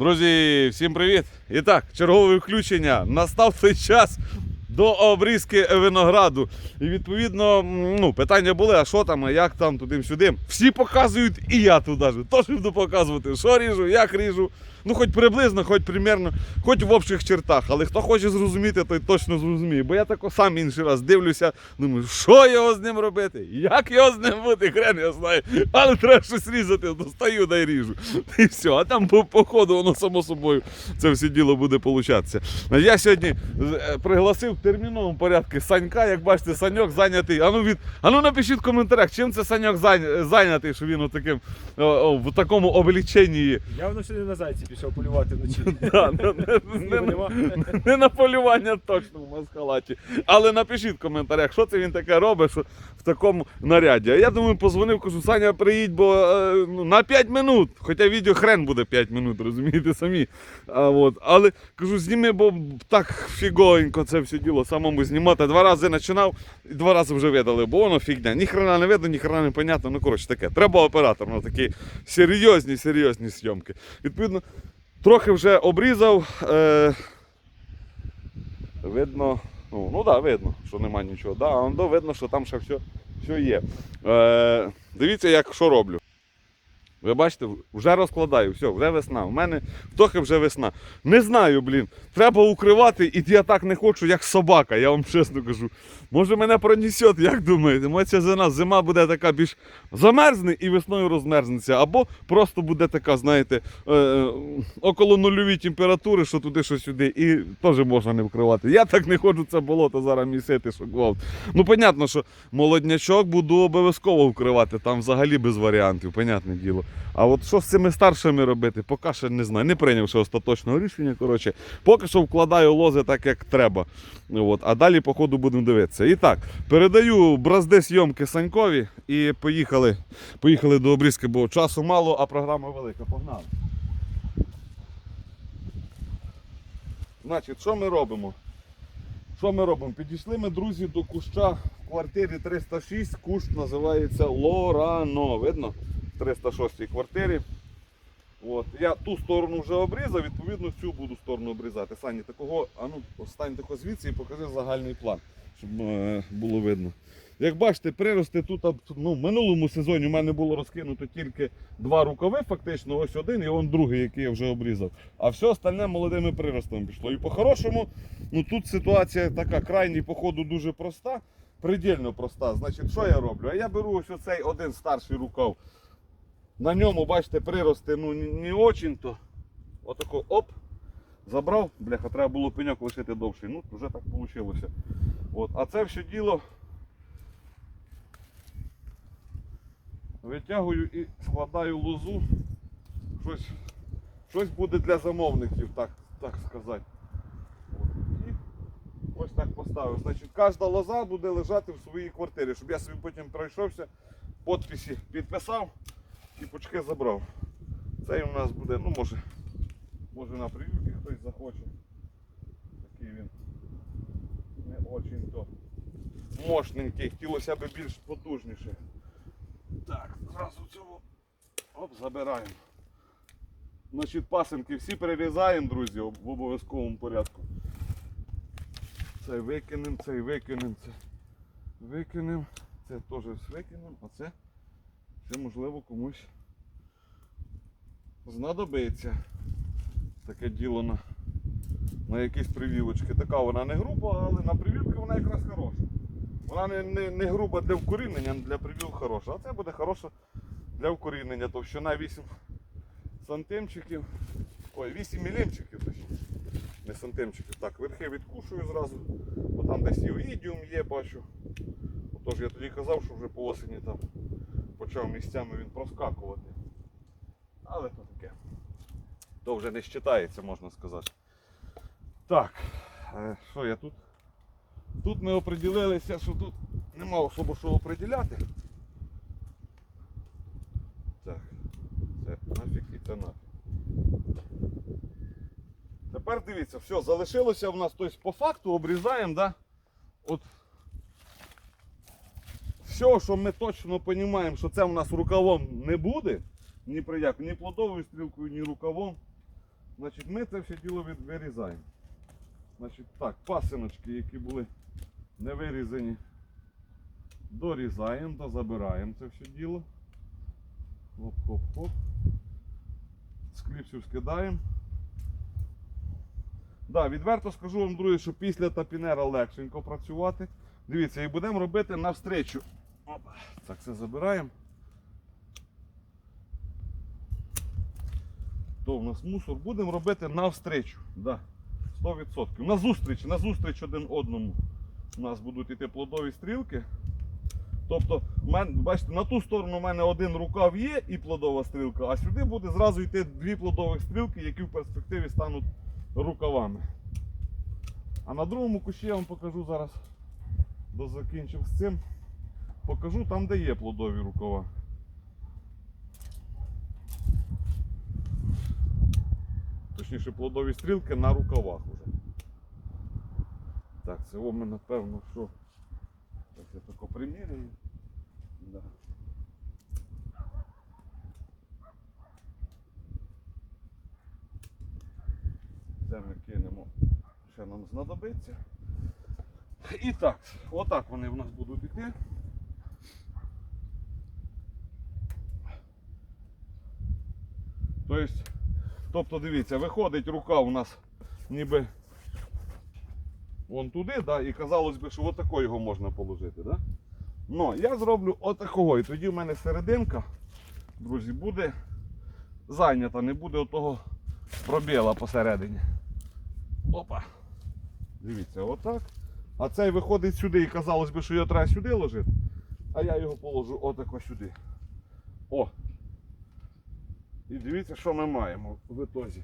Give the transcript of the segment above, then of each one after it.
Друзі, всім привіт! І так, чергове включення. Настав цей час до обрізки винограду. І відповідно, ну, питання були, а що там, а як там, туди-сюди. Всі показують, і я туди. Тож буду показувати, що ріжу, як ріжу. Ну, хоч приблизно, хоч примерно, хоч в общих чертах. Але хто хоче зрозуміти, той точно зрозуміє. Бо я тако сам інший раз дивлюся, думаю, що його з ним робити? Як його з ним бути, хрен я знаю. Але треба щось різати, достаю да й ріжу. І все, а там по, ходу воно само собою це все діло буде получатися. Я сьогодні е, пригласив в терміновому порядку Санька, як бачите, Саньок зайнятий. Ану від, ану напишіть в коментарях, чим це Саньок зайнятий, що він отаким, в такому обліченні. Явно сюди на зайці пішов полювати вночі. Да, не, не, не, не на полювання точно в маскалаті. Але напишіть в коментарях, що це він таке робить що в такому наряді. А я думаю, позвонив, кажу, Саня, приїдь, бо е, ну, на 5 минут. Хоча відео хрен буде 5 минут, розумієте самі. А, от. Але кажу, зніми, бо так фіговенько це все діло самому знімати. Два рази починав і два рази вже видали, бо воно фігня. Ні хрена не видно, ні хрена не понятно. Ну, коротше, таке. Треба оператор на такі серйозні, серйозні зйомки. Відповідно, трохи вже обрізав. Е, видно, ну, ну да, видно, що нема нічого. Да, видно, що там ще все, все є. Е, дивіться, як що роблю. Ви бачите, вже розкладаю, все, вже весна. У мене трохи вже весна. Не знаю, блін. Треба укривати, і я так не хочу, як собака, я вам чесно кажу. Може мене пронесет, як думаєте? Може ця зима, зима буде така більш замерзне і весною розмерзнеться. Або просто буде така, знаєте, е, е, около нульові температури, що туди, що сюди, і теж можна не вкривати. Я так не хочу це болото зараз місити, що гвалт. Ну, понятно, що молоднячок буду обов'язково вкривати, там взагалі без варіантів, понятне діло. А от що з цими старшими робити, поки ще не знаю. Не прийняв ще остаточного рішення. Коротше, поки що вкладаю лози так, як треба. От, а далі, по ходу, будемо дивитися. І так, передаю бразди зйомки Санькові і поїхали, поїхали до обрізки, бо часу мало, а програма велика. Погнали. Значить, що ми робимо? Що ми робимо? Підійшли ми, друзі, до куща в квартирі 306. Кущ називається Лорано. Видно? В 306 квартирі. От. Я ту сторону вже обрізав, відповідно цю буду сторону обрізати. Сані, такого, а ну, стань тако звідси і покажи загальний план, щоб е, було видно. Як бачите, прирости тут ну, в минулому сезоні у мене було розкинуто тільки два рукави, фактично, ось один і он другий, який я вже обрізав. А все остальне молодими приростами пішло. І по-хорошому, ну тут ситуація така крайній, походу, дуже проста, предельно проста. Значить, що я роблю? А я беру ось оцей один старший рукав. На ньому, бачите, прирости ну, не, очень-то. Отако оп. Забрав, бляха, треба було пеньок лишити довший. Ну, вже так вийшло. От. А це все діло витягую і складаю лозу. Щось, щось буде для замовників, так, так сказати. Ось так поставив. Значить, кожна лоза буде лежати в своїй квартирі, щоб я собі потім пройшовся, підписи підписав і пучки забрав. Цей у нас буде, ну може, може на прививки хтось захоче. Такий він не очень то мощненький, хотілося б більш потужніше. Так, зразу цього оп, забираємо. Значить, пасинки всі перерізаємо, друзі, в обов'язковому порядку. Цей викинемо, цей викинемо, це викинемо, це теж викинемо, а це це можливо комусь знадобиться таке діло на, на якісь привівочки. Така вона не груба, але на привівки вона якраз хороша. Вона не, не, не груба для вкорінення, для привів хороша. А це буде хороша для вкорінення. Товщина 8 сантимчиків. Ой, 8 мілімчиків точніше. Не сантимчиків. Так, верхи відкушую зразу, бо там десь і оїдіум є, бачу. Отож я тоді казав, що вже по осені там почав місцями він проскакувати. Але то таке. То вже не считається, можна сказати. Так, е, що я тут? Тут ми оприділилися, що тут нема особо що оприділяти. Так, це нафіг і це нафіг. Тепер дивіться, все, залишилося в нас, тобто по факту обрізаємо, да? От все, що ми точно розуміємо, що це в нас рукавом не буде, ні при як, ні плодовою стрілкою, ні рукавом. Значить, ми це все діло вирізаємо. Значить, так, пасиночки, які були не вирізані, дорізаємо та забираємо це все діло. Хоп-хоп-хоп. З кліпсів скидаємо. Да, відверто скажу вам, друзі, що після тапінера легшенько працювати. Дивіться, і будемо робити навстречу. Опа. Так, це забираємо. То в нас мусор будемо робити навстречу. Да. 100%. На зустріч, на зустріч один одному. У нас будуть йти плодові стрілки. Тобто, бачите, на ту сторону в мене один рукав є і плодова стрілка, а сюди буде зразу йти дві плодових стрілки, які в перспективі стануть рукавами. А на другому кущі я вам покажу зараз, дозакінчив з цим. Покажу там, де є плодові рукава. Точніше, плодові стрілки на рукавах уже. Так, це о ми напевно, що. Так, я тако приміряю. Да. Це ми кинемо, ще нам знадобиться. І так, отак вони в нас будуть йти. Тобто, дивіться, виходить рука у нас ніби вон туди, да, і казалось би, що отако його можна положити. Да? Ну, я зроблю отакого, і тоді в мене серединка, друзі, буде зайнята, не буде отого пробіла посередині. Опа. Дивіться, отак. А цей виходить сюди і казалось би, що його треба сюди ложити. А я його положу отако сюди. О! І дивіться, що ми маємо в ітозі.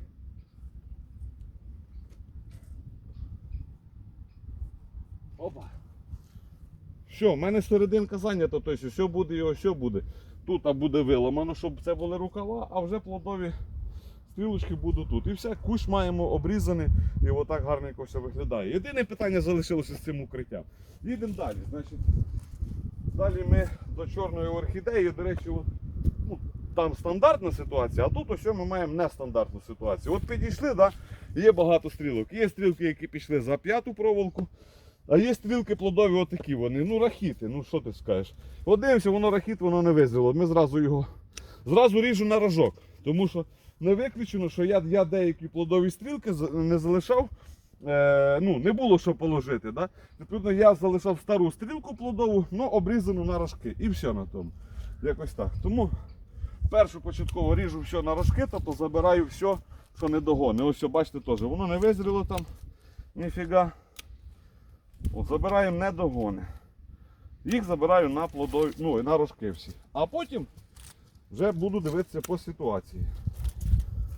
Опа. Все, в мене серединка зайнята, тобто все буде і ось буде. Тут а буде виламано, щоб це були рукава, а вже плодові стрілочки будуть тут. І все, кущ маємо обрізаний і отак гарненько все виглядає. Єдине питання залишилося з цим укриттям. Їдемо далі. Значить, далі ми до чорної орхідеї, до речі, от, там стандартна ситуація, а тут ось ми маємо нестандартну ситуацію. От підійшли, да, є багато стрілок. Є стрілки, які пішли за п'яту проволоку. А є стрілки плодові отакі вони, ну рахіти, ну що ти скажеш. От дивимося, воно рахіт, воно не визріло. Ми зразу його зразу ріжу на рожок. Тому що не виключено, що я, я деякі плодові стрілки не залишав. Е, ну, не було що положити. Да? Відповідно, я залишав стару стрілку плодову, ну обрізану на рожки. І все на тому. Якось так. Тому першу початково ріжу все на рожки, тобто забираю все, що не догони. Ось все, бачите, теж воно не визріло там. Ніфіга. От, забираємо недогони. Їх забираю на плодові, ну, і на рожки всі. А потім вже буду дивитися по ситуації.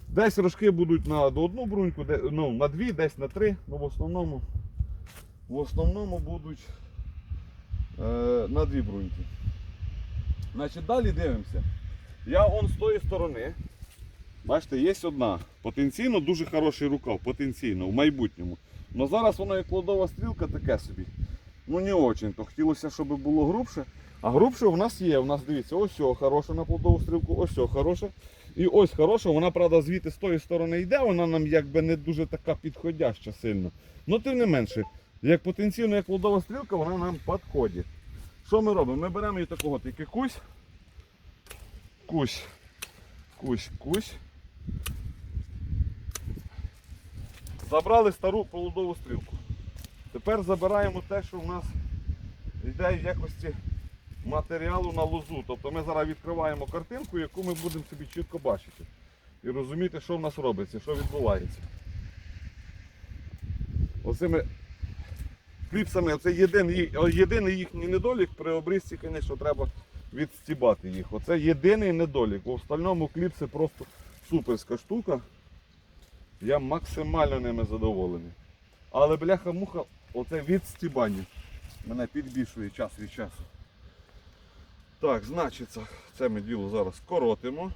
Десь рожки будуть на одну бруньку, де, ну, на дві, десь на три, ну в основному, в основному будуть е, на дві бруньки. Значить, далі дивимося. Я он з тої сторони. Бачите, є одна. Потенційно дуже хороший рукав, потенційно, в майбутньому. Ну зараз воно як плодова стрілка таке собі. Ну не очень. То хотілося, щоб було грубше. А грубше у нас є. У нас дивіться, ось о, хороша на плодову стрілку, ось о, хороша. І ось хороша, вона, правда, звідти з тої сторони йде, вона нам якби не дуже така підходяща сильно. Ну тим не менше, як потенційно як плодова стрілка, вона нам підходить. Що ми робимо? Ми беремо і такого тільки кусь. Кусь. Кусь, кусь. Забрали стару плодову стрілку. Тепер забираємо те, що в нас йде в якості матеріалу на лозу. Тобто ми зараз відкриваємо картинку, яку ми будемо собі чітко бачити. І розуміти, що в нас робиться, що відбувається. Оцими кліпсами, це єдиний, єдиний їхній недолік при обрізці, звісно, треба відстібати їх. Оце єдиний недолік. У остальному кліпси просто суперська штука. Я максимально ними задоволений. Але бляха-муха, оце відстібання мене підбільшує час від часу. Так, значить, це ми діло зараз коротимо.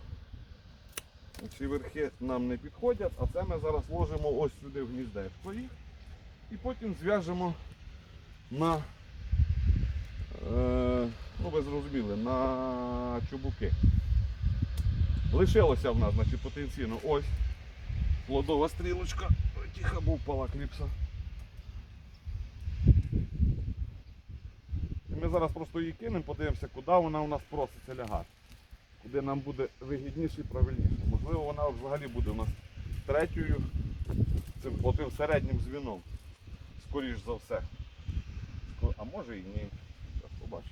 Ці верхи нам не підходять, а це ми зараз ложимо ось сюди в гніздечко їх. І потім зв'яжемо на, ну ви зрозуміли, на чубуки. Лишилося в нас значить, потенційно ось плодова стрілочка. Тихо, бо впала кліпса. Ми зараз просто її кинемо, подивимося, куди вона у нас проситься лягати. Куди нам буде вигідніше і правильніше. Можливо, вона взагалі буде у нас третьою, цим отим середнім звіном. Скоріш за все. А може і ні. Зараз.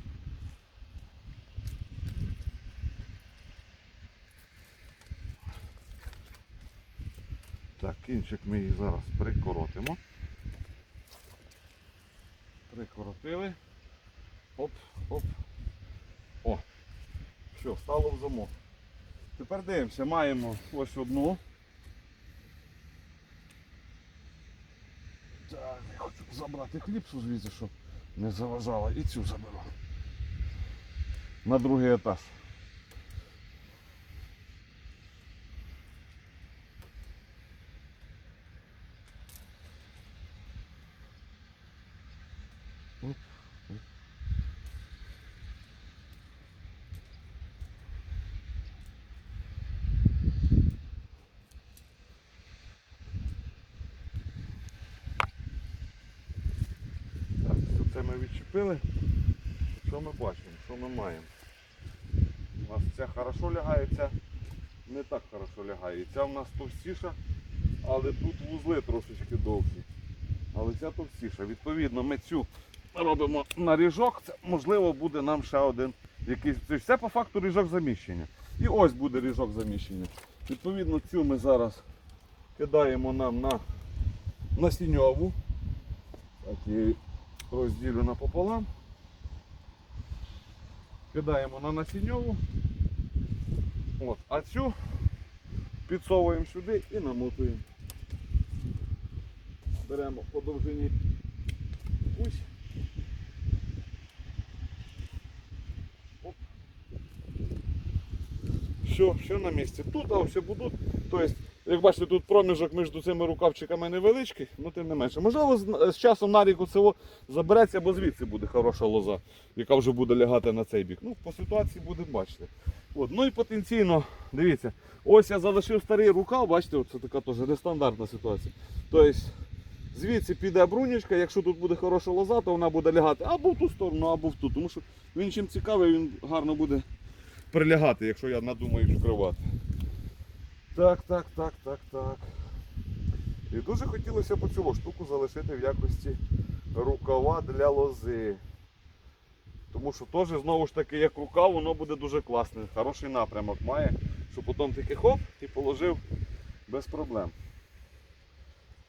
Так, кінчик ми її зараз прикоротимо. Прикоротили. Оп, оп. О. Все, стало в замок. Тепер дивимося, маємо ось одну. Так, я хочу забрати кліпсу звідси, щоб не заважала. І цю заберу. На другий етаж. Це ми відчепили. Що ми бачимо? Що ми маємо? У нас ця хорошо лягає, ця не так хорошо лягає. І Ця в нас товстіша, але тут вузли трошечки довші. Але ця товстіша. Відповідно, ми цю робимо на ріжок. Це можливо буде нам ще один якийсь. Це по факту ріжок заміщення. І ось буде ріжок заміщення. Відповідно, цю ми зараз кидаємо нам на насінньову. Так, я її розділю напополам. Кидаємо на насінньову. От. А цю підсовуємо сюди і намотуємо. Беремо по довжині. Оп. Все, все на місці. Тут а все будуть. Тобто, як бачите, тут проміжок між цими рукавчиками невеличкий, але тим не менше. Можливо, з, часом на ріку цього забереться, бо звідси буде хороша лоза, яка вже буде лягати на цей бік. Ну, по ситуації будемо бачити. От. Ну і потенційно, дивіться, ось я залишив старий рукав, бачите, це така теж нестандартна ситуація. Тобто, звідси піде брунічка, якщо тут буде хороша лоза, то вона буде лягати або в ту сторону, або в ту. Тому що він чим цікавий, він гарно буде прилягати, якщо я надумаю вкривати. Так, так, так, так, так. І дуже хотілося б цю штуку залишити в якості рукава для лози. Тому що теж знову ж таки, як рукав, воно буде дуже класне. Хороший напрямок має, що потім таки хоп і положив без проблем.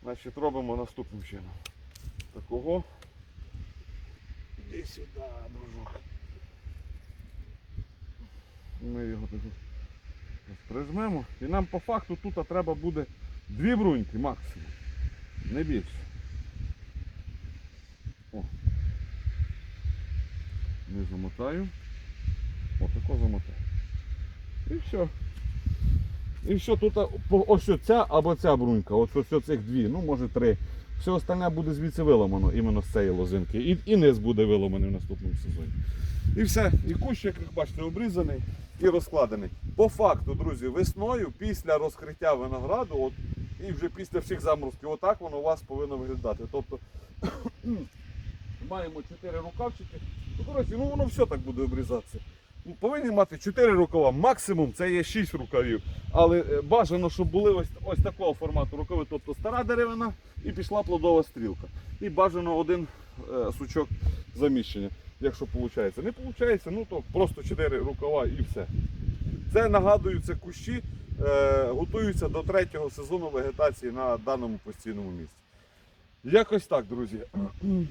Значить, робимо наступним чином. Такого. Іди сюди, дружок. Ми його ось прижмемо. І нам по факту тут треба буде дві бруньки максимум. Не більше. О. Не замотаю. О, тако замотаю. І все. І все, тут ось ця або ця брунька, ось ось цих дві, ну може три. Все остальне буде звідси виламано іменно з цієї лозинки. І, і низ буде виламаний в наступному сезоні. І все. І кущик, як бачите, обрізаний і розкладений. По факту, друзі, весною, після розкриття винограду, от, і вже після всіх заморозків, отак воно у вас повинно виглядати. Тобто маємо 4 рукавчики. Ну, коротше, ну воно все так буде обрізатися. Повинні мати 4 рукава, максимум це є 6 рукавів. Але е, бажано, щоб були ось, ось такого формату рукави, тобто стара деревина і пішла плодова стрілка. І бажано один е, сучок заміщення, якщо виходить. Не виходить, ну то просто 4 рукава і все. Це нагадую, це кущі е, готуються до третього сезону вегетації на даному постійному місці. Якось так, друзі.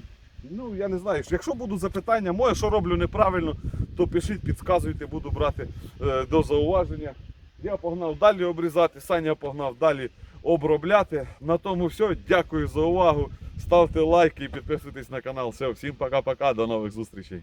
Ну, я не знаю, якщо будуть запитання, моє, що роблю неправильно, то пишіть, підказуйте, буду брати е, до зауваження. Я погнав далі обрізати, Саня погнав далі обробляти. На тому все. Дякую за увагу. Ставте лайки і підписуйтесь на канал. Все, всім пока-пока, до нових зустрічей.